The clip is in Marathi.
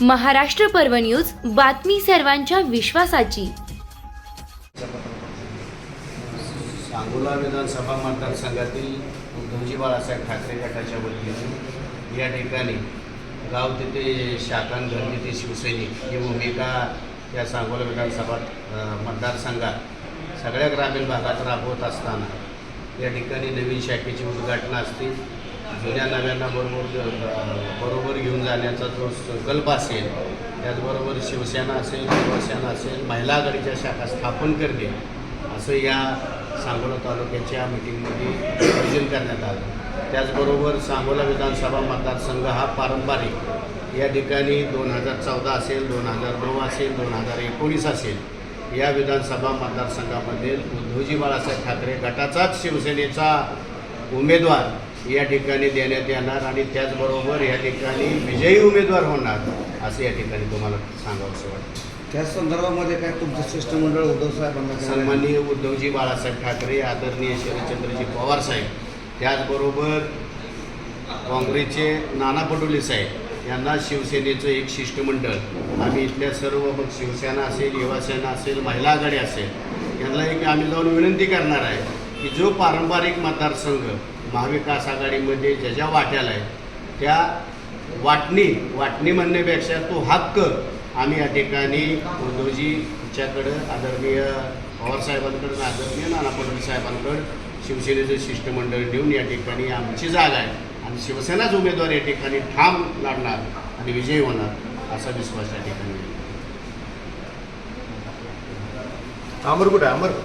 महाराष्ट्र पर्व न्यूज बातमी सर्वांच्या विश्वासाची. सांगोला विधानसभा मतदारसंघातील उद्धवजी बाळासाहेब ठाकरे गटाच्या वतीने या ठिकाणी गाव तिथे शाकान घर शिवसैनिक ही भूमिका या सांगोला विधानसभा मतदारसंघात सगळ्या ग्रामीण भागात राबवत असताना या ठिकाणी नवीन शाखेची उद्घाटनं असतील. जुन्या नव्यांना बरोबर बरोबर घेऊन जाण्याचा जो संकल्प असेल त्याचबरोबर शिवसेना असेल शिवसेना असेल महिला आघाडीच्या शाखा स्थापन करणे असं या सांगोला तालुक्याच्या मिटिंगमध्ये आयोजन करण्यात आलं. त्याचबरोबर सांगोला विधानसभा मतदारसंघ हा पारंपरिक. या ठिकाणी दोन हजार चौदा असेल दोन हजार नऊ असेल दोन हजार एकोणीस असेल या विधानसभा मतदारसंघामध्ये उद्धवजी बाळासाहेब ठाकरे गटाचाच शिवसेनेचा उमेदवार या ठिकाणी देण्यात येणार आणि त्याचबरोबर या ठिकाणी विजयी उमेदवार होणार असं या ठिकाणी तुम्हाला सांगावंसं वाटतं. त्या संदर्भामध्ये काय तुमचं शिष्टमंडळ उद्धव साहेबांना सन्माननीय उद्धवजी बाळासाहेब ठाकरे आदरणीय शरदचंद्रजी पवार साहेब त्याचबरोबर काँग्रेसचे नाना पटोले साहेब यांना शिवसेनेचं एक शिष्टमंडळ. आम्ही इथल्या सर्व मग शिवसेना असेल युवासेना असेल महिला आघाडी असेल यांना एक आम्ही जाऊन विनंती करणार आहे. की जो पारंपरिक मतदारसंघ महाविकास आघाडीमध्ये ज्या ज्या वाट्याला आहे त्या वाटणी वाटणी म्हणण्यापेक्षा तो हक्क आम्ही या ठिकाणी उद्धवजीच्याकडं आदरणीय पवारसाहेबांकडं आदरणीय नाना पटोले साहेबांकडं शिवसेनेचं शिष्टमंडळ देऊन या ठिकाणी आमची जागा आहे. आणि शिवसेनाच उमेदवार या ठिकाणी ठाम लढणार आणि विजयी होणार असा विश्वास या ठिकाणी अमर कुठे अमर?